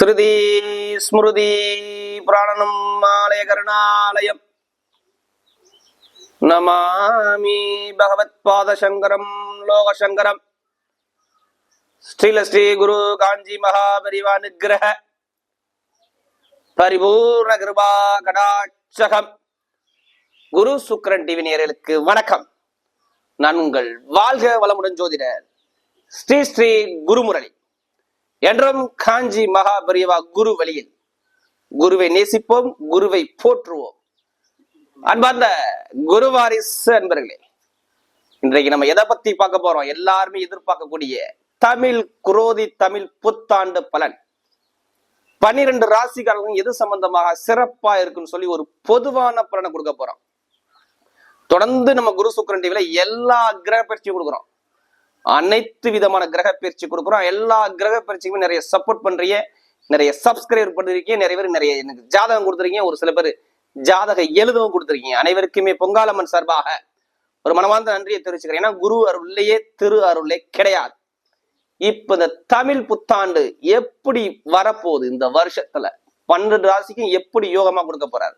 ஸ்ருதி ஸ்மிருதி புராணனும் ஆலய கருணாலயம். நமாமி பகவத் பாதசங்கரம் லோகசங்கரம். ஸ்ரீல ஸ்ரீ குரு காஞ்சி மகாபரிவா நிகிரக பரிபூர்ண கிருபா கடாட்சகம். குரு சுக்கரன் டிவி நேரலுக்கு வணக்கம். நான் உங்கள் வாழ்க வளமுடன் ஜோதிடர் ஸ்ரீ ஸ்ரீ குருமுரளி. என்றும் காஞ்சி மகாபரிவா குரு வழியில். குருவை நேசிப்போம் குருவை போற்றுவோம். அன்பார்ந்த குருவாரிஸ் அன்பர்களே இன்றைக்கு நம்ம எதை பத்தி பார்க்க போறோம்? எல்லாருமே எதிர்பார்க்கக்கூடிய தமிழ் குரோதி தமிழ் புத்தாண்டு பலன். பன்னிரண்டு ராசிக்காரர்களும் எது சம்பந்தமாக சிறப்பா இருக்குன்னு சொல்லி ஒரு பொதுவான பலனை கொடுக்க போறோம். தொடர்ந்து நம்ம குரு சுக்கரன் டிவில எல்லா கிரக பயிற்சியும் கொடுக்குறோம். அனைத்து விதமான கிரக பயிற்சி கொடுக்குறோம். எல்லா கிரக பயிற்சிக்குமே நிறைய சப்போர்ட் பண்றீங்க. நிறைய சப்ஸ்கிரைப் பண்ணிருக்கீங்க நிறைய பேர் நிறைய எனக்கு ஜாதகம் கொடுத்துருக்கீங்க. ஒரு சில பேர் ஜாதக எழுதவும் கொடுத்துருக்கீங்க. அனைவருக்குமே பொங்காலம்மன் சார்பாக ஒரு மனமார்ந்த நன்றியை தெரிவிச்சுக்கிறேன். ஏன்னா குரு அருள்லையே திரு அருளே கிடையாது. இப்ப இந்த தமிழ் புத்தாண்டு எப்படி வரப்போகுது? இந்த வருஷத்துல பன்னெண்டு ராசிக்கும் எப்படி யோகமா கொடுக்க போறாரு?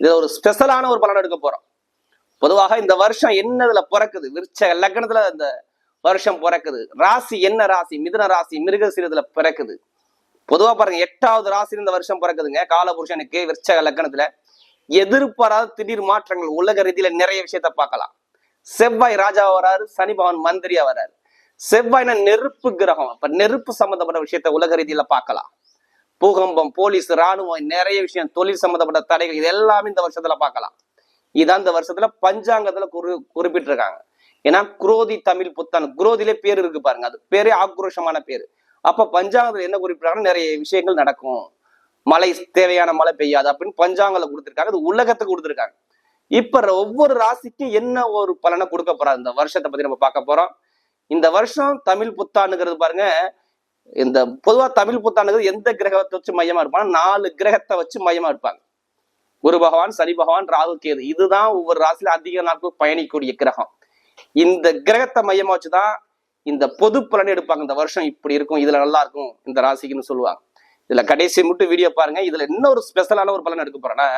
இதுல ஒரு ஸ்பெஷலான ஒரு பலன் எடுக்க போறோம். பொதுவாக இந்த வருஷம் என்னதுல பிறக்குது? விருச்ச லக்னத்துல இந்த வருஷம் பிறக்குது. ராசி என்ன ராசி? மிதுன ராசி மிருகசீரத்துல பிறக்குது. பொதுவா பாருங்க எட்டாவது ராசி இந்த வருஷம் பிறக்குதுங்க. காலபுருஷனுக்கு விருச்சக லக்னத்துல எதிர்பாராத திடீர் மாற்றங்கள் உலக ரீதியில நிறைய விஷயத்த பார்க்கலாம். செவ்வாய் ராஜா வராரு சனி பவன் மந்திரியா வராரு. செவ்வாய்னா நெருப்பு கிரகம். அப்ப நெருப்பு சம்பந்தப்பட்ட விஷயத்த உலக ரீதியில பார்க்கலாம். பூகம்பம் போலீஸ் ராணுவம் நிறைய விஷயம் தொழில் சம்பந்தப்பட்ட தடைகள் இது எல்லாமே இந்த வருஷத்துல பார்க்கலாம். இதான் இந்த வருஷத்துல பஞ்சாங்கத்துல குறி குறிப்பிட்டிருக்காங்க. ஏன்னா குரோதி தமிழ் புத்தன் குரோதிலே பேர் இருக்கு பாருங்க அது பேரே ஆக்ரோஷமான பேர். அப்ப பஞ்சாங்கத்துல என்ன குறிப்பிட்டாங்கன்னா நிறைய விஷயங்கள் நடக்கும். மழை தேவையான மழை பெய்யாது அப்படின்னு பஞ்சாங்கல கொடுத்துருக்காங்க அது உலகத்துக்கு கொடுத்துருக்காங்க. இப்ப ஒவ்வொரு ராசிக்கும் என்ன ஒரு பலனை கொடுக்க போறாரு? இந்த வருஷத்தை பத்தி நம்ம பார்க்க போறோம். இந்த வருஷம் தமிழ் புத்தாண்டுங்கிறது பாருங்க இந்த பொதுவா தமிழ் புத்தாண்டுங்கிறது எந்த கிரகத்தை வச்சு மையமா இருப்பாங்க நாலு கிரகத்தை வச்சு மையமா இருப்பாங்க. குரு பகவான் சனி பகவான் ராகு கேது. இதுதான் ஒவ்வொரு ராசியில அதிக நாட்கள் பயணிக்கக்கூடிய கிரகம். இந்த கிரகத்தை மையமா வச்சுதான் இந்த பொது பலன் எடுப்பாங்க. இந்த வருஷம் இப்படி இருக்கும் இதுல நல்லா இருக்கும் இந்த ராசிக்குன்னு சொல்லுவாங்க. இதுல கடைசி மட்டும் வீடியோ பாருங்க. இதுல என்ன ஒரு ஸ்பெஷலான ஒரு பலன் எடுக்க போறேன்னா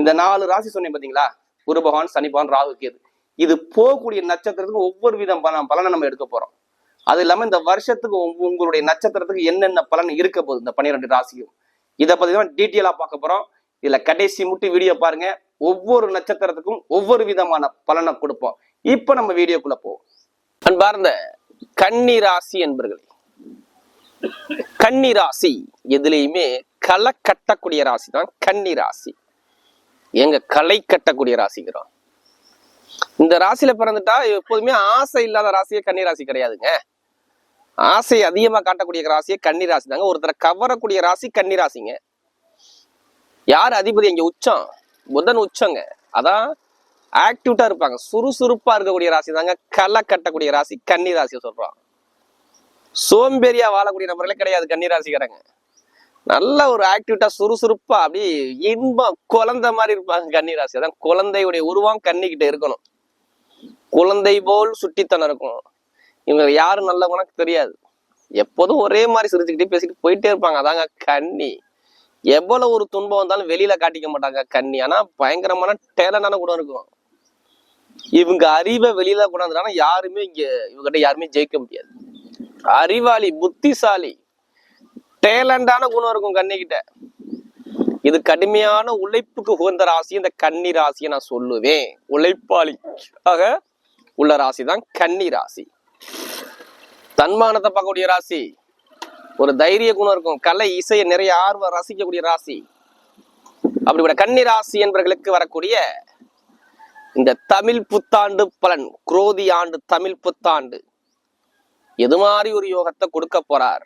இந்த நாலு ராசி சொன்னேன் பாத்தீங்களா? குரு பகவான் சனி பகவான் ராகு கேது. இது போகக்கூடிய நட்சத்திரத்துக்கு ஒவ்வொரு விதம் பலனை நம்ம எடுக்க போறோம். அது இல்லாம இந்த வருஷத்துக்கு உங்களுடைய நட்சத்திரத்துக்கு என்னென்ன பலன் இருக்க போகுது? இந்த பன்னிரெண்டு ராசியும் இதை பத்தி தான் டீட்டெயிலா பார்க்க போறோம். இதுல கடைசி மட்டும் வீடியோ பாருங்க. ஒவ்வொரு நட்சத்திரத்துக்கும் ஒவ்வொரு விதமான பலனை கொடுப்போம். இப்ப நம்ம வீடியோக்குள்ள போவோம். அன்பார்ந்த கன்னி ராசி என்பர்களே கன்னி ராசி எதுலேயுமே களை கட்டக்கூடிய ராசி தான் கன்னி ராசி எங்க களை கட்டக்கூடிய ராசிக்கிறோம் இந்த ராசியில பிறந்துட்டா எப்போதுமே ஆசை இல்லாத ராசியே கன்னி ராசி கிடையாதுங்க. ஆசை அதிகமா காட்டக்கூடிய ராசியே கன்னி ராசி தாங்க ஒருத்தரை கவரக்கூடிய ராசி கன்னி ராசிங்க யார் அதிபதி? இங்க உச்சம். புதன் உச்சங்க. அதான் ஆக்டிவிட்டா இருப்பாங்க. சுறுசுறுப்பா இருக்கக்கூடிய ராசி தாங்க. களை கட்டக்கூடிய ராசி கன்னி ராசியை சொல்றோம். சோம்பேறியா வாழக்கூடிய நபர்களே கிடையாது கன்னி ராசிக்காரங்க. நல்ல ஒரு ஆக்டிவிட்டா சுறுசுறுப்பா அப்படி இன்பம் குழந்தை மாதிரி இருப்பாங்க கன்னி ராசி. அதான் குழந்தையுடைய உருவம் கண்ணிக்கிட்ட இருக்கணும். குழந்தை போல் சுட்டித்தனம் இருக்கும். இவங்க யாரும் நல்லவங்கன்னா தெரியாது. எப்போதும் ஒரே மாதிரி சிரிச்சுக்கிட்டே பேசிட்டு போயிட்டே இருப்பாங்க. அதாங்க கன்னி. எவ்வளவு ஒரு துன்பம் வந்தாலும் வெளியில காட்டிக்க மாட்டாங்க கன்னி. ஆனா பயங்கரமான டேலண்டான குணம் இருக்கும். இவங்க அறிவை வெளியில கொண்டாந்துட்டாங்கன்னா யாருமே இங்க இவங்ககிட்ட யாருமே ஜெயிக்க முடியாது. அறிவாளி புத்திசாலி டேலண்டான குணம் இருக்கும் கண்ணிக்கிட்ட. இது கடுமையான உழைப்புக்கு உகந்த ராசி. இந்த கன்னி ராசியை நான் சொல்லுவேன். உழைப்பாளிக்காக உள்ள ராசி தான் கன்னி ராசி. தன்மானத்தை பார்க்கக்கூடிய ராசி. ஒரு தைரிய குணம் இருக்கும். கலை இசையை நிறைய ஆர்வம் ரசிக்கக்கூடிய ராசி. அப்படிப்பட்ட கன்னி ராசி என்பவர்களுக்கு வரக்கூடிய இந்த தமிழ் புத்தாண்டு பலன் குரோதி ஆண்டு தமிழ் புத்தாண்டு. எது மாதிரி ஒரு யோகத்தை கொடுக்க போறார்?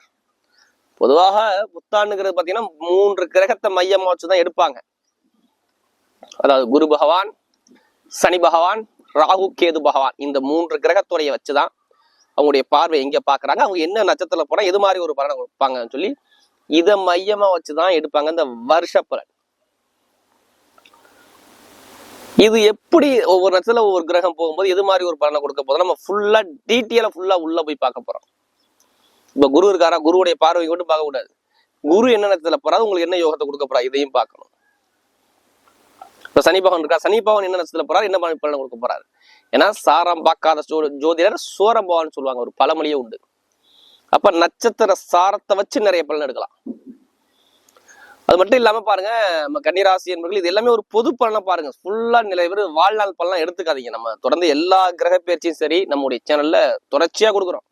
பொதுவாக புத்தாண்டுங்கிறது பாத்தீங்கன்னா மூன்று கிரகத்தை மையமா வச்சுதான் எடுப்பாங்க. அதாவது குரு பகவான் சனி பகவான் ராகு கேது பகவான் இந்த மூன்று கிரகத்துடைய வச்சுதான் அவங்களுடைய பார்வை எங்க பாக்குறாங்க அவங்க என்ன நட்சத்திரத்துல போனா எது மாதிரி ஒரு பலனை கொடுப்பாங்கன்னு சொல்லி இதை மையமா வச்சுதான் எடுப்பாங்க. இந்த வருஷ பலன். இது எப்படி ஒவ்வொரு இடத்துல ஒவ்வொரு கிரகம் போகும்போது எது மாதிரி ஒரு பலனை கொடுக்க போதும் நம்ம ஃபுல்லா டீட்டெயிலா ஃபுல்லா உள்ள போய் பார்க்க போறோம். இப்ப குரு இருக்காரா? குருவுடைய பார்வை மட்டும் பார்க்க கூடாது. குரு என்ன நேரத்துல போறாரு? உங்களுக்கு என்ன யோகத்தை கொடுக்க போறா இதையும் பார்க்கணும். இப்ப சனி பகவான் இருக்கா? சனி பகவான் என்ன நேரத்துல போறாரு? என்ன மாதிரி பலனை கொடுக்க போறாரு? ஏன்னா சாரம் பார்க்காத ஜோதிடர் சோர பகவான் சொல்லுவாங்க. ஒரு பழமொழியே உண்டு. அப்ப நட்சத்திர சாரத்தை வச்சு நிறைய பலன் எடுக்கலாம். அது மட்டும் இல்லாம பாருங்க நம்ம கன்னிராசி என்பர்கள் இது எல்லாமே ஒரு பொது பலனை பாருங்க. ஃபுல்லா நிலை பேர் வாழ்நாள் பலனா எடுத்துக்காதீங்க. நம்ம தொடர்ந்து எல்லா கிரக பயிற்சியும் சரி நம்முடைய சேனல்ல தொடர்ச்சியா கொடுக்குறோம்.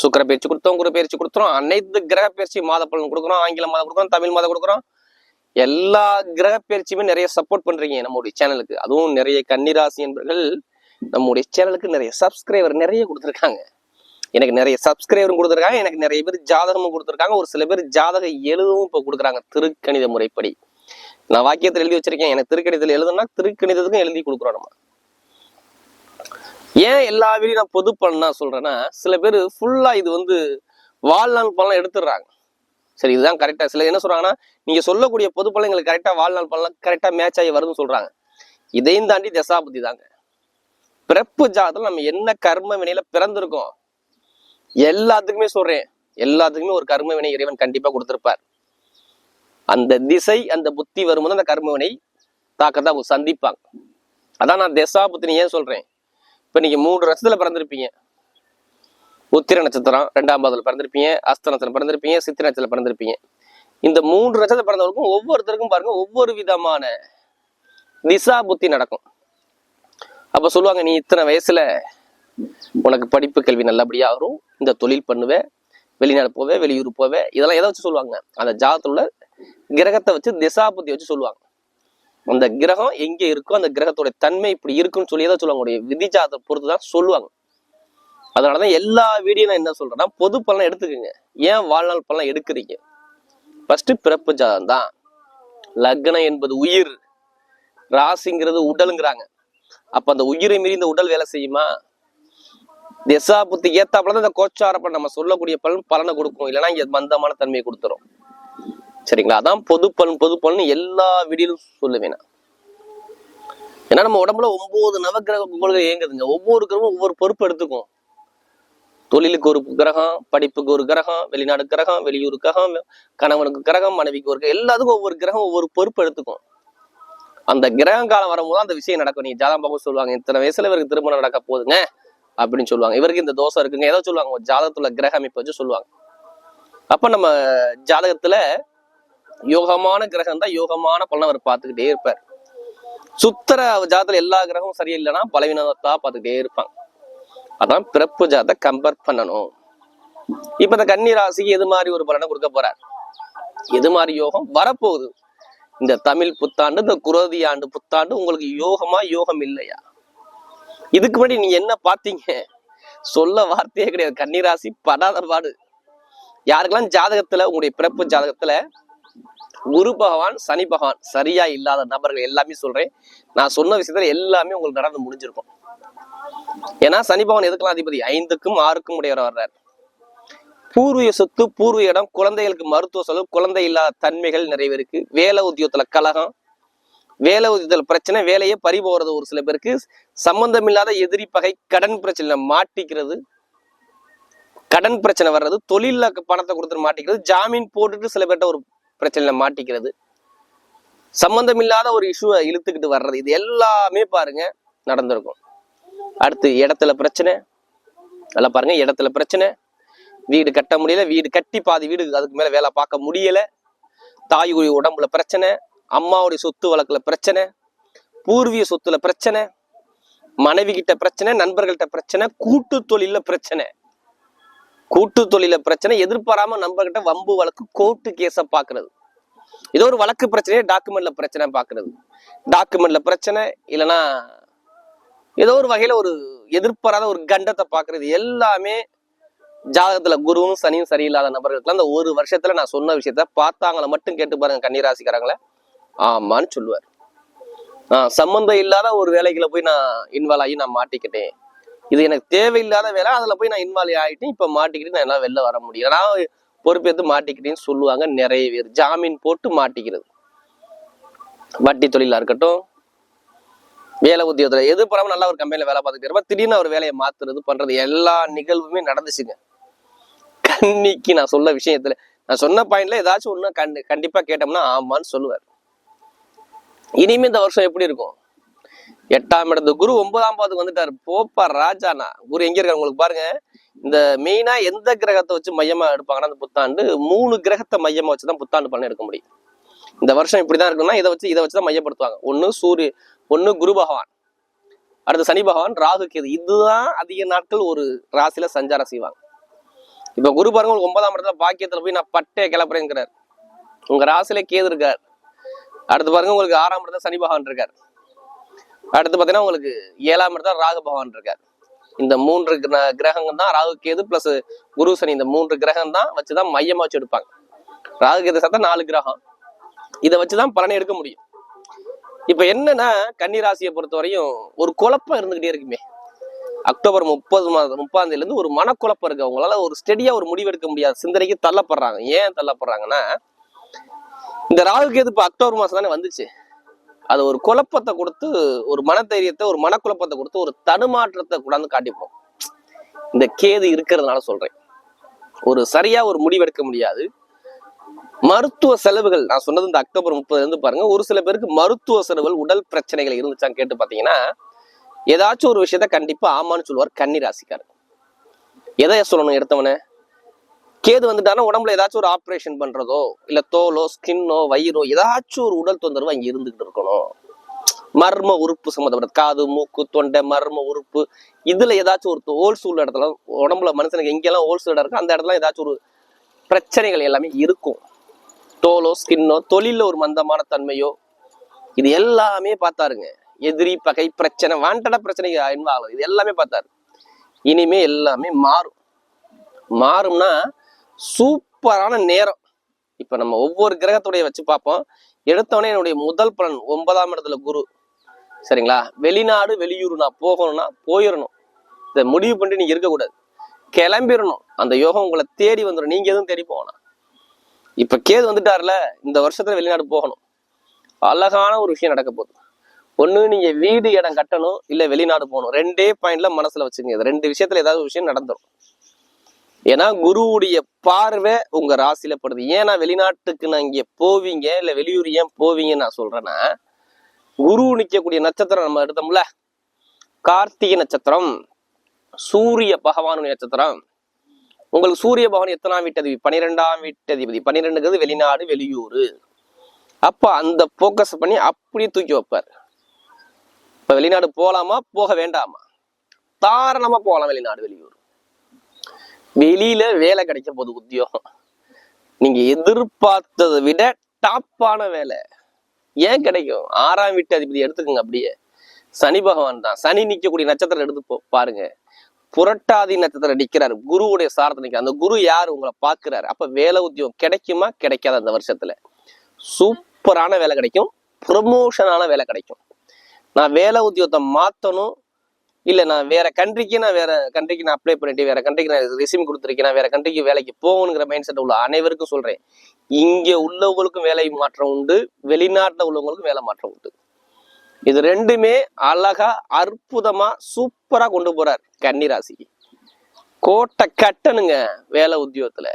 சுக்கர பயிற்சி கொடுத்தோம் குரு பயிற்சி கொடுத்துறோம் அனைத்து கிரக பயிற்சி மாத பலன் கொடுக்குறோம் ஆங்கில மாதம் கொடுக்குறோம் தமிழ் மாதம் கொடுக்குறோம். எல்லா கிரக பயிற்சியுமே நிறைய சப்போர்ட் பண்றீங்க நம்முடைய சேனலுக்கு. அதுவும் நிறைய கன்னிராசி என்பர்கள் நம்முடைய சேனலுக்கு நிறைய சப்ஸ்கிரைபர் நிறைய கொடுத்துருக்காங்க. எனக்கு நிறைய சப்ஸ்கிரைபரும் கொடுத்துருக்காங்க. எனக்கு நிறைய பேர் ஜாதகமும் கொடுத்துருக்காங்க. ஒரு சில பேர் ஜாதக எழுதவும் இப்போ கொடுக்குறாங்க. திருக்கணித முறைப்படி. நான் வாக்கியத்தில் எழுதி வச்சிருக்கேன். எனக்கு திருக்கணிதத்தில் எழுதுனா திருக்கணிதத்துக்கும் எழுதி கொடுக்குறோம் நம்ம. ஏன் எல்லா வீடியும் நான் பொது பண்ணா சொல்றேன்னா சில பேர் ஃபுல்லா இது வந்து வாழ்நாள் பலன் எடுத்துடுறாங்க. சரி இதுதான் கரெக்டா சில என்ன சொல்றாங்கன்னா நீங்க சொல்லக்கூடிய பொது பலன் எங்களுக்கு கரெக்டா வாழ்நாள் பலன் கரெக்டா மேட்ச் ஆகி வருதுன்னு சொல்றாங்க. இதையும் தாண்டி தசாபதி தாங்க. பிறப்பு ஜாதத்தில் நம்ம என்ன கர்ம வினையில பிறந்திருக்கோம் எல்லாத்துக்குமே சொல்றேன். எல்லாத்துக்குமே ஒரு கர்ம வினை இறைவன் கண்டிப்பா கொடுத்திருப்பார். அந்த திசை அந்த புத்தி வரும்போது அந்த கர்மவினை தாக்கத்தை அவங்க சந்திப்பாங்க. அதான் நான் திசா புத்தினி ஏன் சொல்றேன்? இப்ப நீங்க மூன்று வருஷத்துல பிறந்திருப்பீங்க. உத்திர நட்சத்திரம் ரெண்டாம் பாதத்தில் பிறந்திருப்பீங்க. அஸ்த நட்சத்திரம் பிறந்திருப்பீங்க. சித்திர நட்சத்திரம் பிறந்திருப்பீங்க. இந்த மூன்று நட்சத்திரம் பிறந்தவருக்கும் ஒவ்வொருத்தருக்கும் பாருங்க ஒவ்வொரு விதமான திசா புத்தி நடக்கும். அப்ப சொல்லுவாங்க நீ இத்தனை வயசுல உனக்கு படிப்பு கல்வி நல்லபடியாகும் இந்த தொழில் பண்ணுவேன் வெளிநாடு போவேன் வெளியூர் போவேன் இதெல்லாம் எதை வச்சு சொல்லுவாங்க? அந்த ஜாதத்தில் உள்ள கிரகத்தை வச்சு திசாபுத்தி வச்சு சொல்லுவாங்க. அந்த கிரகம் எங்கே இருக்கோ அந்த கிரகத்தோட தன்மை இப்படி இருக்குன்னு சொல்லி எதை சொல்லுவாங்க? விதி ஜாதத்தை பொறுத்து தான் சொல்லுவாங்க. அதனாலதான் எல்லா வீடியோ நான் என்ன சொல்றேன்னா பொது பலன் எடுத்துக்கோங்க. ஏன் வாழ்நாள் பலன் எடுக்கிறீங்க? ஃபர்ஸ்ட் பிறப்பு ஜாதகம் தான் லக்னம் என்பது உயிர். ராசிங்கிறது உடலுங்கிறாங்க. அப்ப அந்த உயிரை மீறி இந்த உடல் வேலை செய்யுமா? திசாபுத்தி ஏத்தாப்புல தான் இந்த கோச்சாரப்ப நம்ம சொல்லக்கூடிய பலன் பலனை கொடுக்கும். இல்லைன்னா இங்க மந்தமான தன்மையை கொடுத்துரும். சரிங்களா? அதான் பொது பலன் பொது பலன் எல்லா விடியிலும் சொல்லுவேன் ஏன்னா நம்ம உடம்புல ஒன்பது நவக்கிரக கோள்கள் இயங்குதுங்க. ஒவ்வொரு கிரகமும் ஒவ்வொரு பொறுப்பு எடுத்துக்கும். தொழிலுக்கு ஒரு கிரகம் படிப்புக்கு ஒரு கிரகம் வெளிநாடு கிரகம் வெளியூர் கிரகம் கணவனுக்கு கிரகம் மனைவிக்கு ஒரு எல்லாத்துக்கும் ஒவ்வொரு கிரகம் ஒவ்வொரு பொறுப்பு எடுத்துக்கும். அந்த கிரகம் காலம் வரும்போது அந்த விஷயம் நடக்கும். நீ ஜாதகம் பார்க்க சொல்லுவாங்க இத்தனை வயசுல இவருக்கு திருமணம் நடக்க போகுதுங்க. அப்படின்னு சொல்லுவாங்க. இவருக்கு இந்த தோசை இருக்குங்க. ஏதோ சொல்லுவாங்க. ஜாதகத்துல கிரக அமைப்பு வச்சு சொல்லுவாங்க. அப்ப நம்ம ஜாதகத்துல யோகமான கிரகம் தான் யோகமான பலனை அவர் பார்த்துக்கிட்டே இருப்பார். சுத்தர ஜாதத்துல எல்லா கிரகமும் சரியில்லைன்னா பலவீனத்தா பார்த்துக்கிட்டே இருப்பாங்க. அதான் பிறப்பு ஜாதத்தை கம்பேர் பண்ணணும். இப்ப இந்த கன்னி ராசிக்கு எது மாதிரி ஒரு பலனை கொடுக்க போறார்? எது மாதிரி யோகம்? வரப்போகுது. இந்த தமிழ் புத்தாண்டு இந்த குரோதி ஆண்டு புத்தாண்டு உங்களுக்கு யோகமா யோகம் இல்லையா? இதுக்கு முன்னாடி நீங்க என்ன பார்த்தீங்க? சொல்ல வார்த்தையே கிடையாது. கன்னிராசி படாத பாடு. யாருக்கெல்லாம் ஜாதகத்துல உங்களுடைய பிறப்பு ஜாதகத்துல குரு பகவான் சனி பகவான் சரியா இல்லாத நபர்கள் எல்லாமே சொல்றேன். நான் சொன்ன விஷயத்துல எல்லாமே உங்களுக்கு நடந்து முடிஞ்சிருக்கும். ஏன்னா சனி பகவான் எதுக்கெல்லாம் அதிபதி? ஐந்துக்கும் ஆறுக்கும் உடையவர் வர்றார். பூர்வீக சொத்து பூர்வீக இடம் குழந்தைகளுக்கு மருத்துவ செலவு குழந்தை இல்லாத தன்மைகள் நிறைய இருக்கு வேலை உத்தியோகத்துல கலகம் வேலை உத்தியோகத்துல பிரச்சனை வேலையே பறி போகிறது ஒரு சில பேருக்கு. சம்பந்தம் இல்லாத எதிரி பகை கடன் பிரச்சனை மாட்டிக்கிறது. கடன் பிரச்சனை வர்றது தொழில பணத்தை கொடுத்துட்டு மாட்டிக்கிறது ஜாமீன் போட்டுட்டு சில பேர்ட்ட ஒரு பிரச்சனையில மாட்டிக்கிறது. சம்பந்தம் இல்லாத ஒரு இஷ்யூவை இழுத்துக்கிட்டு வர்றது. இது எல்லாமே பாருங்க நடந்திருக்கும். அடுத்து இடத்துல பிரச்சனை. நல்லா பாருங்க இடத்துல பிரச்சனை. வீடு கட்ட முடியல வீடு கட்டி பாதி வீடு அதுக்கு மேல வேலை பார்க்க முடியல. தாய் உடம்புல பிரச்சனை. அம்மாவுடைய சொத்து வழக்கில் பிரச்சனை பூர்வீக சொத்துல பிரச்சனை மனைவி கிட்ட பிரச்சனை நண்பர்கள்ட்ட பிரச்சனை கூட்டு தொழில பிரச்சனை. கூட்டு தொழில பிரச்சனை எதிர்பாராம நண்பர்கிட்ட வம்பு வழக்கு கோர்ட்டு கேஸை பாக்குறது. ஏதோ ஒரு வழக்கு பிரச்சனையே டாக்குமெண்ட்ல பிரச்சனை பாக்குறது. டாக்குமெண்ட்ல பிரச்சனை இல்லைன்னா ஏதோ ஒரு வகையில ஒரு எதிர்பாராத ஒரு கண்டத்தை பாக்குறது. எல்லாமே ஜாதகத்துல குருவும் சனியும் சரியில்லாத நபர்களுக்கு அந்த ஒரு வருஷத்துல நான் சொன்ன விஷயத்த பார்த்தாங்கள மட்டும் கேட்டு பாருங்க கன்னிராசிக்காரங்களை. ஆமான்னு சொல்லுவார். ஆஹ் சம்பந்தம் இல்லாத ஒரு வேலைகளை போய் நான் இன்வால்வ் ஆகி நான் மாட்டிக்கிட்டேன். இது எனக்கு தேவையில்லாத வேலை அதில் போய் நான் இன்வால்வ் ஆகிட்டேன் இப்போ மாட்டிக்கிட்டு நான் எல்லாம் வெளில வர முடியும் நான் பொறுப்பேற்று மாட்டிக்கிட்டேன்னு சொல்லுவாங்க நிறைய பேர். ஜாமீன் போட்டு மாட்டிக்கிறது. வட்டி தொழிலாக இருக்கட்டும் வேலை உத்தியோகத்தில் எது பண்ணாம நல்லா ஒரு கம்பெனியில் வேலை பார்த்துட்டு திடீர்னு ஒரு வேலையை மாத்துறது பண்றது எல்லா நிகழ்வுமே நடந்துச்சுங்க. கன்னிக்கு நான் சொல்ல விஷயத்துல நான் சொன்ன பாயிண்ட்ல ஏதாச்சும் ஒன்று கண்டு கண்டிப்பாக கேட்டோம்னா ஆமான்னு சொல்லுவார். இனிமே இந்த வருஷம் எப்படி இருக்கும்? எட்டாம் இடத்து குரு ஒன்பதாம் பாவத்துக்கு வந்துட்டாரு. போப்பா ராஜானா குரு எங்க இருக்காரு உங்களுக்கு பாருங்க. இந்த மெயினா எந்த கிரகத்தை வச்சு மையமா எடுப்பாங்கன்னா அந்த புத்தாண்டு மூணு கிரகத்தை மையமா வச்சுதான் புத்தாண்டு பலன் எடுக்க முடியும். இந்த வருஷம் இப்படிதான் இருக்குன்னா இதை வச்சு இதை வச்சுதான் மையப்படுத்துவாங்க. ஒண்ணு சூரிய ஒண்ணு குரு பகவான். அடுத்து சனி பகவான் ராகு கேது. இதுதான் அதிக நாட்கள் ஒரு ராசியில சஞ்சாரம் செய்வாங்க. இப்ப குரு பாருங்க ஒன்பதாம் இடத்துல பாக்கியத்துல போய் நான் பட்டே கிளப்புறேங்கிறார் உங்க ராசியில கேது இருக்கார். அடுத்து பாருங்க உங்களுக்கு ஆறாம் இடத்துல சனி பகவான் இருக்கார். அடுத்து பாத்தீங்கன்னா உங்களுக்கு ஏழாம் இடத்துல ராகு பகவான் இருக்கார். இந்த மூன்று கிர- கிரகங்கள் தான் ராகு கேது பிளஸ் குரு சனி. இந்த மூன்று கிரகம் தான் வச்சுதான் மையமா வச்சு எடுப்பாங்க. ராகு கேது சத்தா நாலு கிரகம். இதை வச்சுதான் பலனை எடுக்க முடியும். இப்ப என்னன்னா கன்னிராசியை பொறுத்த வரையும் ஒரு குழப்பம் இருந்துகிட்டே இருக்குமே. அக்டோபர் முப்பது மாதம் முப்பாம் தேதியிலேருந்து ஒரு மனக்குழப்பம் இருக்கு. அவங்களால ஒரு ஸ்டெடியா ஒரு முடிவு எடுக்க முடியாது. சிந்தனைக்கு தள்ளப்படுறாங்க. ஏன் தள்ளப்படுறாங்கன்னா இந்த ராகு கேது இப்போ அக்டோபர் மாதம் தானே வந்துச்சு. அது ஒரு குழப்பத்தை கொடுத்து ஒரு மனதைரியத்தை ஒரு மனக்குழப்பத்தை கொடுத்து ஒரு தடுமாற்றத்தை கூடாந்து காட்டிப்போம். இந்த கேது இருக்கிறதுனால சொல்றேன். ஒரு சரியா ஒரு முடிவு எடுக்க முடியாது. மருத்துவ செலவுகள் நான் சொன்னது இந்த அக்டோபர் முப்பதுல இருந்து பாருங்க. ஒரு சில பேருக்கு மருத்துவ செலவுகள் உடல் பிரச்சனைகள் இருந்துச்சான்னு கேட்டு பாத்தீங்கன்னா ஏதாச்சும் ஒரு விஷயத்த கண்டிப்பா ஆமான்னு சொல்லுவார் கன்னி ராசிக்காரர். எதை சொல்லணும் எடுத்தவனே? கேது வந்துட்டாலும் உடம்புல ஏதாச்சும் ஒரு ஆப்ரேஷன் பண்றதோ இல்ல தோலோ ஸ்கின்னோ வயிறோ ஏதாச்சும் ஒரு உடல் தொந்தரவு அங்க இருந்துகிட்டு இருக்கணும். மர்ம உறுப்பு சம்மந்தப்பட்ட காது மூக்கு தொண்டை மர்ம உறுப்பு. இதுல ஏதாச்சும் ஒரு ஹோல்ஸ் உள்ள இடத்துல உடம்புல மனுஷனுக்கு எங்கெல்லாம் ஹோல்ஸ் இடம் இருக்கோ அந்த இடத்துல ஏதாச்சும் ஒரு பிரச்சனைகள் எல்லாமே இருக்கும். தோலோ ஸ்கின்னோ தொழில ஒரு மந்தமான தன்மையோ இது எல்லாமே பார்த்தாருங்க. எதிரி பகை பிரச்சனை வாண்டடா பிரச்சனைகள் இன்வால்வ் இது எல்லாமே பார்த்தாரு. இனிமே எல்லாமே மாறும். மாறும்னா சூப்பரான நேரம். இப்போ நம்ம ஒவ்வொரு கிரகத்துடைய வச்சு பார்ப்போம். எடுத்தோடனே என்னுடைய முதல் பலன் ஒன்பதாம் இடத்துல குரு. சரிங்களா? வெளிநாடு வெளியூர் நான் போகணும்னா போயிடணும் இதை முடிவு பண்ணிட்டு நீங்க இருக்கக்கூடாது. கிளம்பிடணும் அந்த யோகம் உங்களை தேடி வந்துடும் நீங்க எதுவும் தேடி போகணும் இப்ப கேது வந்துட்டார்ல இந்த வருஷத்துல வெளிநாடு போகணும். அழகான ஒரு விஷயம் நடக்க போகுது. ஒன்று நீங்க வீடு இடம் கட்டணும் இல்லை வெளிநாடு போகணும். ரெண்டே பாயிண்ட்ல மனசுல வச்சுங்க. ரெண்டு விஷயத்துல ஏதாவது விஷயம் நடந்துடும் ஏன்னா குருவுடைய பார்வை உங்க ராசியில படுது. ஏன் வெளிநாட்டுக்கு நான் இங்க போவீங்க? இல்ல வெளியூர் ஏன் போவீங்கன்னு நான் சொல்றேன்னா குரு நிற்கக்கூடிய நட்சத்திரம் நம்ம எடுத்தோம்ல. கார்த்திகை நட்சத்திரம் சூரிய பகவானுடைய நட்சத்திரம். உங்களுக்கு சூரிய பகவான் எத்தனாம் வீட்டதிபதி பன்னிரெண்டாம் வீட்டதிபதி பன்னிரெண்டுங்கிறது வெளிநாடு வெளியூர். அப்ப அந்த போக்கஸ் பண்ணி அப்படியே தூக்கி வைப்பார். இப்ப வெளிநாடு போகலாமா? போக வேண்டாமா? தாராளமா போகலாம் வெளிநாடு வெளியூர். வெளியில வேலை கிடைக்க போகுது உத்தியோகம். நீங்க எதிர்பார்த்ததை விட டாப்பான வேலை. ஏன் கிடைக்கும்? ஆறாம் வீட்டு அதிபதி எடுத்துக்கோங்க அப்படியே. சனி பகவான் தான். சனி நிற்கக்கூடிய நட்சத்திரம் எடுத்து போ- பாருங்க. புரட்டாதி நட்சத்திரம் நிற்கிறாரு குருவுடைய சாரத்தை நிற்கிறார் அந்த குரு யார்? உங்களை பார்க்கிறாரு. அப்ப வேலை உத்தியோகம் கிடைக்குமா? கிடைக்காத அந்த வருஷத்துல. சூப்பரான வேலை கிடைக்கும். ப்ரொமோஷனான வேலை கிடைக்கும். நான் வேலை உத்தியோகத்தை மாத்தணும். இல்லை நான் வேற கண்ட்ரிக்கு நான் வேற கண்ட்ரிக்கு நான் அப்ளை பண்ணிட்டு வேற கண்ட்ரிக்கு நான் ரெசியூம் கொடுத்துருக்கேன் நான் வேற கண்ட்ரிக்கு வேலைக்கு போகணுங்கிற மைண்ட் செட் உள்ள அனைவருக்கும் சொல்றேன். இங்க உள்ளவங்களுக்கும் வேலை மாற்றம் உண்டு வெளிநாட்டில் உள்ளவங்களுக்கும் வேலை மாற்றம் உண்டு. இது ரெண்டுமே அழகா அற்புதமா சூப்பரா கொண்டு போறார் கன்னிராசிக்கு. கோட்டை கட்டணுங்க வேலை உத்தியோகத்துல.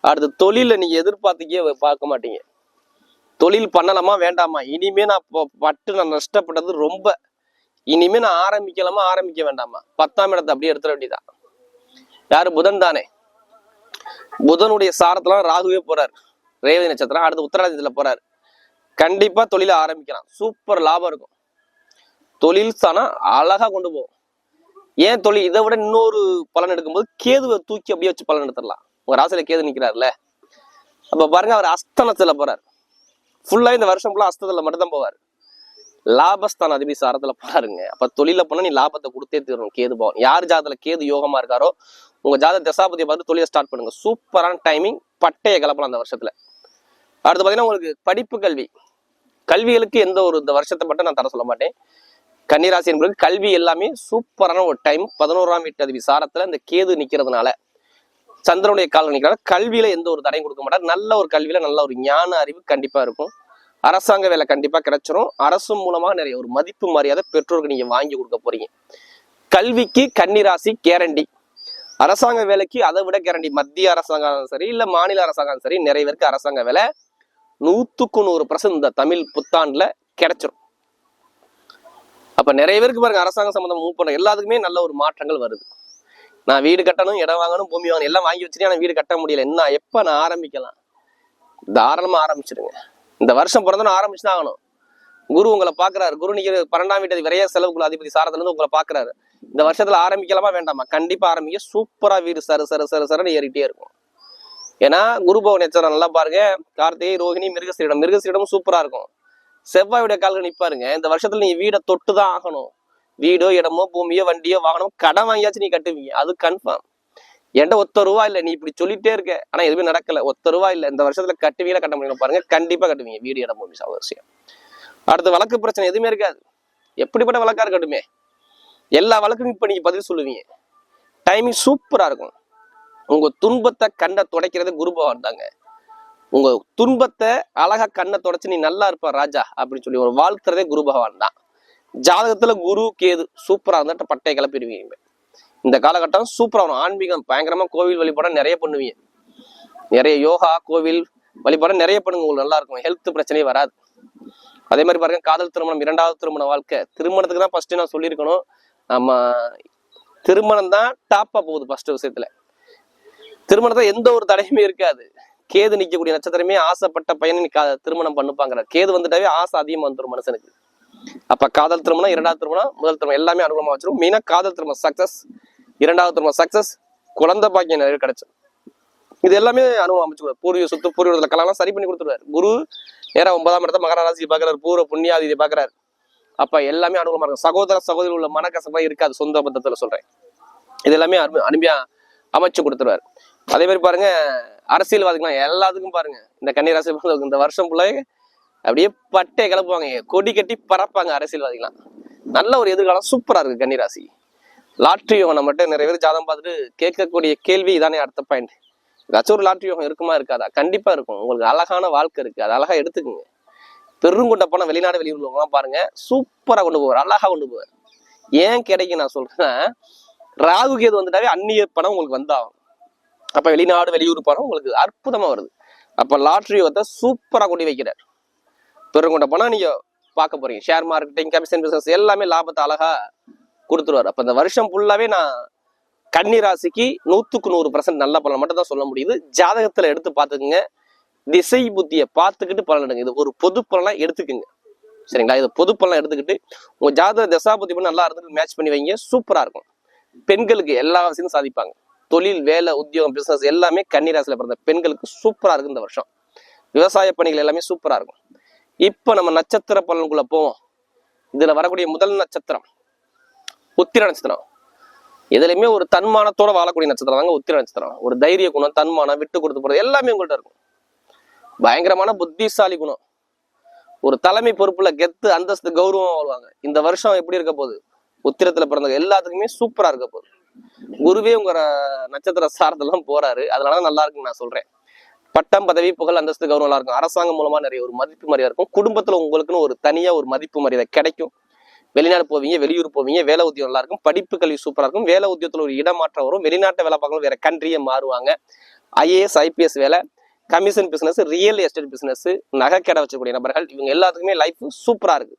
அடுத்து தொழில நீங்க எதிர்பார்த்துக்கே பார்க்க மாட்டீங்க. தொழில் பண்ணலாமா வேண்டாமா? இனிமே நான் ப- பட்டு நான் நஷ்டப்பட்டது ரொம்ப இனிமே நான் ஆரம்பிக்கலாமா? ஆரம்பிக்க வேண்டாமா? பத்தாம் இடத்தை அப்படியே எடுத்துட வேண்டியதான் யாரு? புதன் தானே. புதனுடைய சாரத்துல ராகுவே போறார். ரேவதி நட்சத்திரம் அடுத்து உத்தராதித்துல போறார். கண்டிப்பா தொழில ஆரம்பிக்கலாம். சூப்பர் லாபம் இருக்கும். தொழில் சாணம் அழகா கொண்டு போகும். ஏன் தொழில்? இதை விட இன்னொரு பலன் எடுக்கும்போது கேதுவை தூக்கி அப்படியே வச்சு பலன் எடுத்துடலாம். உங்க ராசியில கேது நிக்கிறாருல்ல. அப்ப பாருங்க அவர் அஸ்தனத்துல போறார். ஃபுல்லா இந்த வருஷம் ஃபுல்லா அஸ்தத்துல மட்டும்தான் போவார். லாபஸ்தான் அதிபதி சாரத்துல பாருங்க. அப்ப தொழில போனா நீ லாபத்தை கொடுத்தே தீரணும். கேது பவன். யார் ஜாதத்துல கேது யோகமா இருக்காரோ உங்க ஜாத தசாபதியை பார்த்து தொழிலை ஸ்டார்ட் பண்ணுங்க. சூப்பரான டைமிங் பட்டையை கலப்பலாம் அந்த வருஷத்துல. அடுத்து பாத்தீங்கன்னா உங்களுக்கு படிப்பு கல்வி. கல்விகளுக்கு எந்த ஒரு இந்த வருஷத்தை மட்டும் நான் தர சொல்ல மாட்டேன். கன்னிராசி என்பது கல்வி எல்லாமே சூப்பரான ஒரு டைம் பதினோராம் வீட்டு அதிபதி சாரத்துல இந்த கேது நிக்கிறதுனால சந்திரனுடைய காலம் நிக்கிறாங்க கல்வியில எந்த ஒரு தடையும் கொடுக்க மாட்டார். நல்ல ஒரு கல்வியில நல்ல ஒரு ஞான அறிவு கண்டிப்பா இருக்கும். அரசாங்க வேலை கண்டிப்பா கிடைச்சிரும். அரசு மூலமா நிறைய ஒரு மதிப்பு மரியாதை பெற்றோருக்கு நீங்க வாங்கி கொடுக்க போறீங்க. கல்விக்கு கன்னிராசி கேரண்டி. அரசாங்க வேலைக்கு அதை விட கேரண்டி. மத்திய அரசாங்கம் சரி இல்ல மாநில அரசாங்கம் சரி நிறைய பேருக்கு அரசாங்க வேலை. நூத்துக்கு நூறு பர்சன்ட் இந்த தமிழ் புத்தாண்டுல கிடைச்சிரும். அப்ப நிறைய பேருக்கு பாருங்க அரசாங்கம் சம்பந்தம் மூவ் பண்ண எல்லாத்துக்குமே நல்ல ஒரு மாற்றங்கள் வருது. நான் வீடு கட்டணும் இடம் வாங்கணும் பூமி வாங்கணும் எல்லாம் வாங்கி வச்சுட்டு ஆனால் வீடு கட்ட முடியல. என்ன எப்ப நான் ஆரம்பிக்கலாம்? தாராளமா ஆரம்பிச்சிடுங்க இந்த வருஷம் பிறந்தனும் ஆரம்பிச்சு தான் ஆகணும். குரு உங்களை பாக்குறாரு குரு நீங்க பன்னெண்டாம் வீட்டு விரைய செலவுக்குள்ள அதிபதி சாரத்துல இருந்து உங்களை பாக்குறாரு இந்த வருஷத்துல ஆரம்பிக்கலாமா வேண்டாமா? கண்டிப்பா ஆரம்பிக்க சூப்பரா வீடு சரு சரு சரு சருன்னு ஏறிட்டே இருக்கும். ஏன்னா குரு பவன் நட்சத்திரம் நல்லா பாருங்க. கார்த்திகை ரோஹிணி மிருகசீரிடம். மிருகசீரிடம் சூப்பரா இருக்கும். செவ்வாயுடைய கால்கள் நிப்பாருங்க. இந்த வருஷத்துல நீங்க வீடை தொட்டு தான் ஆகணும். வீடோ இடமோ பூமியோ வண்டியோ வாகனமோ கடன் வாங்கியாச்சும் நீ கட்டுவீங்க. அது கன்ஃபார்ம் என்கிட்ட ஒத்த ரூபா இல்லை நீ இப்படி சொல்லிட்டே இருக்க. ஆனா எதுவுமே நடக்கல. ஒத்த ரூபா இல்லை. இந்த வருஷத்துல கட்டுவீங்களா கட்ட முடியும் பாருங்க. கண்டிப்பா கட்டுவீங்க. வீடு இடம் பூமி சாவசியம் அடுத்து வழக்கு பிரச்சனை எதுவுமே இருக்காது. எப்படிப்பட்ட வழக்கா இருக்கட்டுமே. எல்லா வழக்கும் இப்ப நீங்க பதில் சொல்லுவீங்க. டைமிங் சூப்பரா இருக்கும். உங்க துன்பத்தை கண்ணை துடைக்கிறது குரு பகவான் தாங்க. உங்க துன்பத்தை அழகா கண்ணை தொடச்சு நீ நல்லா இருப்ப ராஜா அப்படின்னு சொல்லி ஒரு வாழ்த்துறதே குரு பகவான் தான். ஜாதகத்துல குரு கேது சூப்பரா இருந்துட்டு பட்டையை கிளப்பிடுவீங்க. இந்த காலகட்டம் சூப்பரா வரும். ஆன்மீகம் பயங்கரமா கோவில் வழிபாடம் நிறைய பண்ணுவீங்க. நிறைய யோகா கோவில் வழிபாடம் நிறைய பண்ணுங்க. உங்களுக்கு நல்லா இருக்கும். ஹெல்த் பிரச்சனையே வராது. அதே மாதிரி பாருங்க காதல் திருமணம் இரண்டாவது திருமண வாழ்க்கை. திருமணத்துக்கு தான் ஃபர்ஸ்ட் நான் சொல்லியிருக்கணும். நம்ம திருமணம் தான் டாப்பா போகுது ஃபர்ஸ்ட் விஷயத்துல. திருமணத்தை எந்த ஒரு தடையுமே இருக்காது. கேது நிற்கக்கூடிய நட்சத்திரமே ஆசைப்பட்ட பையனை நீ கா- திருமணம் பண்ணுப்பாங்கிற கேது வந்துட்டாவே ஆசை அதிகமா வந்துடும் மனுஷனுக்கு. அப்ப காதல் திருமணம் இரண்டாவது திருமணம் முதல் திருமணம் எல்லாமே அனுகூலமா வச்சிருக்கும் மெயினா காதல் திருமணம் சக்சஸ் இரண்டாவது திரும்ப சக்சஸ் குழந்தை பாக்கியம் நிறைய கிடைச்சு இது எல்லாமே அனுபவம் அமைச்சு பூர்வீக சொத்து பூர்வீகத்துல கலாம் சரி பண்ணி கொடுத்துருவாரு. குரு நேரம் ஒன்பதாம் இடத்த மகர ராசி பாக்குறாரு பூர்வ புண்ணியாதியை பாக்குறாரு அப்ப எல்லாமே அனுகூலமா இருக்கும். சகோதர சகோதரி உள்ள மனக்கசப்பா இருக்காது. சொந்த பந்தத்துல சொல்றேன். இது எல்லாமே அருமை அனுமையா அமைச்சு கொடுத்துருவாரு. அதே மாதிரி பாருங்க அரசியல்வாதிகளாம் எல்லாத்துக்கும் பாருங்க. இந்த கன்னிராசி பிறந்தவங்க இந்த வருஷம் ஃபுல்லாவே அப்படியே பட்டை கிளப்புவாங்க. கொடி கட்டி பறப்பாங்க அரசியல்வாதிகளாம் நல்ல ஒரு எதிர்காலம் சூப்பரா இருக்கு கன்னிராசி லாட்ரி யோகம் நம்மகிட்ட நிறைய பேர் ஜாதகம் பார்த்துட்டு கேட்கக்கூடிய கேள்வி இதானே அடுத்த பாயிண்ட் ஏதாச்சும் ஒரு லாட்ரி யோகம் இருக்குமா இருக்காதா? கண்டிப்பா இருக்கும். உங்களுக்கு அழகான வாழ்க்கை இருக்கு. அது அழகா எடுத்துக்கோங்க. பெருங்கொண்ட பணம் வெளிநாடு வெளியூர்லாம் பாருங்க சூப்பரா கொண்டு போவார். அழகா கொண்டு போவார். ஏன் கிடைக்கும் நான் சொல்றேன் ராகு கேது வந்துட்டாவே அந்நிய பணம் உங்களுக்கு வந்தாகும் அப்ப வெளிநாடு வெளியூர் பணம் உங்களுக்கு அற்புதமா வருது. அப்ப லாட்ரி யோகத்தை சூப்பரா கொண்டு வைக்கிறார். பெருங்கொண்ட பணம் நீங்க பார்க்க போறீங்க. ஷேர் மார்க்கெட்டிங் கமிஷன் பிசினஸ் எல்லாமே லாபத்தை அழகா கொடுத்துருவாரு. அப்போ இந்த வருஷம் ஃபுல்லாவே நான் கன்னி ராசிக்கு நூற்றுக்கு நூறு பர்சன்ட் நல்ல பலன் மட்டும் தான் சொல்ல முடியுது. ஜாதகத்தில் எடுத்து பார்த்துக்குங்க. திசை புத்தியை பார்த்துக்கிட்டு பலன் எடுங்க. இது ஒரு பொது பலனாக எடுத்துக்குங்க. சரிங்களா? இது பொது பலனா எடுத்துக்கிட்டு உங்கள் ஜாதக தசா புத்தி பண்ணி நல்லா இருந்துட்டு மேட்ச் பண்ணி வைங்க. சூப்பராக இருக்கும். பெண்களுக்கு எல்லா விஷயமும் சாதிப்பாங்க. தொழில் வேலை உத்தியோகம் பிஸ்னஸ் எல்லாமே கன்னிராசியில் பிறந்த பெண்களுக்கு சூப்பரா இருக்கும் இந்த வருஷம். விவசாய பணிகள் எல்லாமே சூப்பரா இருக்கும். இப்போ நம்ம நட்சத்திர பலனுக்குள்ளே போவோம். இதுல வரக்கூடிய முதல் நட்சத்திரம் உத்திர நட்சத்திரம். எதுலையுமே ஒரு தன்மானத்தோட வாழக்கூடிய நட்சத்திரம் தாங்க உத்திர நட்சத்திரம். ஒரு தைரிய குணம் தன்மானம் விட்டு கொடுத்து போறது எல்லாமே உங்கள்ட்ட இருக்கும். பயங்கரமான புத்திசாலி குணம். ஒரு தலைமை பொறுப்புல கெத்து அந்தஸ்து கௌரவம் வாழ்வாங்க. இந்த வருஷம் எப்படி இருக்க போகுது? உத்திரத்துல பிறந்தவங்க எல்லாத்துக்குமே சூப்பரா இருக்க போகுது. குருவே உங்க நட்சத்திர சாரத்தெல்லாம் போறாரு. அதனாலதான் நல்லா இருக்குன்னு நான் சொல்றேன். பட்டம் பதவி புகழ் அந்தஸ்து கௌரவம் நல்லா இருக்கும். அரசாங்கம் மூலமா நிறைய ஒரு மதிப்பு மரியாதை இருக்கும். குடும்பத்துல உங்களுக்குன்னு ஒரு தனியா ஒரு மதிப்பு மரியாதை கிடைக்கும். வெளிநாடு போவீங்க வெளியூர் போவீங்க வேலை உத்தியோகம் நல்லா இருக்கும் படிப்பு கல்வி சூப்பராக இருக்கும் வேலை உத்தியத்தில் ஒரு இடமாற்றம் வரும் வெளிநாட்டை வேலை பார்க்கணும் வேற கண்ட்ரியே மாறுவாங்க. ஐஏஎஸ் ஐபிஎஸ் வேலை commission business real estate business நகை கடை வச்சக்கூடிய நபர்கள் இவங்க எல்லாத்துக்குமே லைஃப் சூப்பராக இருக்கு.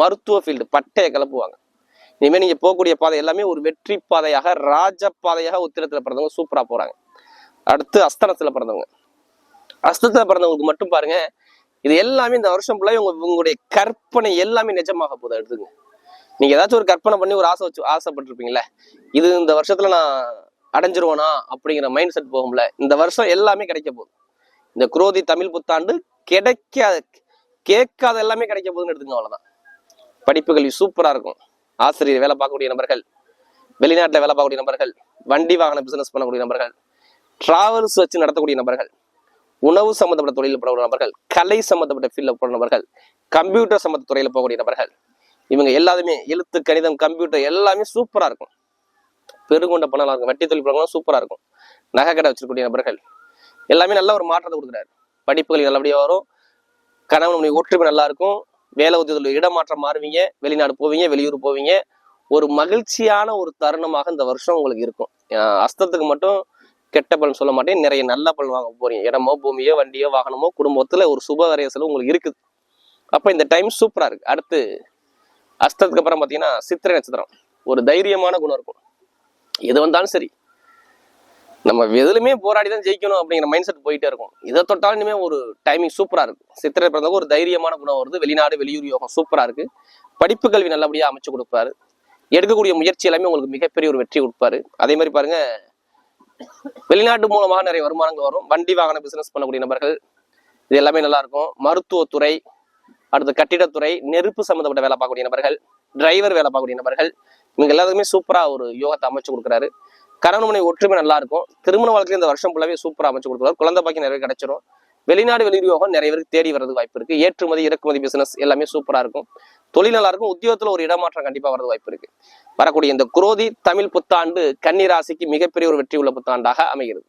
மருத்துவ ஃபீல்டு பட்டையை கிளப்புவாங்க. இனிமேல் நீங்கள் போகக்கூடிய பாதை எல்லாமே ஒரு வெற்றி பாதையாக ராஜ பாதையாக உத்திரத்தில் பிறந்தவங்க சூப்பராக போகிறாங்க அடுத்து அஸ்தனத்தில் பிறந்தவங்க. அஸ்தத்தில் பிறந்தவங்களுக்கு மட்டும் பாருங்க இது எல்லாமே இந்த வருஷம் ஃபுல்லாக உங்க உங்களுடைய கற்பனை எல்லாமே நிஜமாக போதும் எடுத்துங்க நீங்க ஏதாச்சும் ஒரு கற்பனை பண்ணி ஒரு ஆசை வச்சு ஆசைப்பட்டிருப்பீங்களே இது இந்த வருஷத்துல நான் அடைஞ்சிருவேனா அப்படிங்கிற மைண்ட் செட் போகும்ல இந்த வருஷம் எல்லாமே கிடைக்க போகுது. இந்த குரோதி தமிழ் புத்தாண்டு கிடைக்காத கேட்காத எல்லாமே கிடைக்க போகுதுன்னு எடுத்துங்க அவ்வளவுதான். படிப்பு கல்வி சூப்பரா இருக்கும். ஆசிரியர் வேலை பார்க்கக்கூடிய நபர்கள் வெளிநாட்டில் வேலை பார்க்கக்கூடிய நபர்கள் வண்டி வாகன பிசினஸ் பண்ணக்கூடிய நபர்கள் டிராவல்ஸ் வச்சு நடத்தக்கூடிய நபர்கள் உணவு சம்மந்தப்பட்ட தொழிலில் போகக்கூடிய நபர்கள் கலை சம்மந்தப்பட்ட ஃபீல்டில் போகிற நபர்கள் கம்ப்யூட்டர் சம்பந்த துறையில் போகக்கூடிய நபர்கள் இவங்க எல்லாருமே எழுத்து கணிதம் கம்ப்யூட்டர் எல்லாமே சூப்பராக இருக்கும். பெருங்கொண்ட பணம் இருக்கும் வட்டி தொழில் பணம் சூப்பராக இருக்கும். நகை கடை வச்சிருக்கக்கூடிய நபர்கள் எல்லாமே நல்ல ஒரு மாற்றத்தை கொடுக்குறாரு. படிப்புகள் நல்லபடியாக வரும். கணவன் ஒற்றுமை நல்லா இருக்கும். வேலை உத்தியோகத்தில் இடமாற்றம் மாறுவீங்க. வெளிநாடு போவீங்க வெளியூர் போவீங்க. ஒரு மகிழ்ச்சியான ஒரு தருணமாக இந்த வருஷம் உங்களுக்கு இருக்கும். அஸ்தத்துக்கு மட்டும் கெட்ட பலன் சொல்ல மாட்டேன். நிறைய நல்ல பலன் வாங்க போறீங்க. இடமோ பூமியோ வண்டியோ வாகனமோ குடும்பத்துல ஒரு சுப வரைய செலவு உங்களுக்கு இருக்குது. அப்ப இந்த டைம் சூப்பரா இருக்கு. அடுத்து அஸ்தத்துக்கு அப்புறம் பார்த்தீங்கன்னா சித்திரை நட்சத்திரம். ஒரு தைரியமான குணம் இருக்கும். எது வந்தாலும் சரி. நம்ம எதுலுமே போராடி தான் ஜெயிக்கணும் அப்படிங்கிற மைண்ட் செட் போயிட்டே இருக்கும். இதை தொட்டாலும் இனிமே ஒரு டைமிங் சூப்பராக இருக்கு சித்திரை பிறந்தவங்க ஒரு தைரியமான குணம் வருது. வெளிநாடு வெளியூர் யோகம் சூப்பராக இருக்கு. படிப்பு கல்வி நல்லபடியாக அமைச்சு கொடுப்பாரு. எடுக்கக்கூடிய முயற்சி எல்லாமே உங்களுக்கு மிகப்பெரிய ஒரு வெற்றி கொடுப்பாரு. அதே மாதிரி பாருங்க வெளிநாட்டு மூலமாக நிறைய வருமானங்கள் வரும். வண்டி வாகன பிசினஸ் பண்ணக்கூடிய நபர்கள் இது எல்லாமே நல்லா இருக்கும். மருத்துவத்துறை அடுத்து கட்டிடத்துறை நெருப்பு சம்மந்தப்பட்ட வேலை பார்க்கக்கூடிய நபர்கள் டிரைவர் வேலை பார்க்கக்கூடிய நபர்கள் இவங்க எல்லாத்துக்குமே சூப்பரா ஒரு யோகத்தை அமைச்சு கொடுக்குறாரு. கணவன் மனைவி ஒற்றுமை நல்லா இருக்கும். திருமண வாழ்க்கையில இந்த வருஷம் ஃபுல்லாவே சூப்பரா அமைச்சு கொடுக்குறாரு. குழந்தை பாக்கி நிறைய கிடைச்சிரும். வெளிநாடு வெளியூர் யோகம் நிறைய பேருக்கு தேடி வரது வாய்ப்பு இருக்கு. ஏற்றுமதி இறக்குமதி பிசினஸ் எல்லாமே சூப்பரா இருக்கும். தொழில் நல்லா இருக்கும். உத்தியோகத்துல ஒரு இடமாற்றம் கண்டிப்பா வரது வாய்ப்பு இருக்கு. வரக்கூடிய இந்த குரோதி தமிழ் புத்தாண்டு கன்னிராசிக்கு மிகப்பெரிய ஒரு வெற்றி உள்ள புத்தாண்டாக அமைகிறது.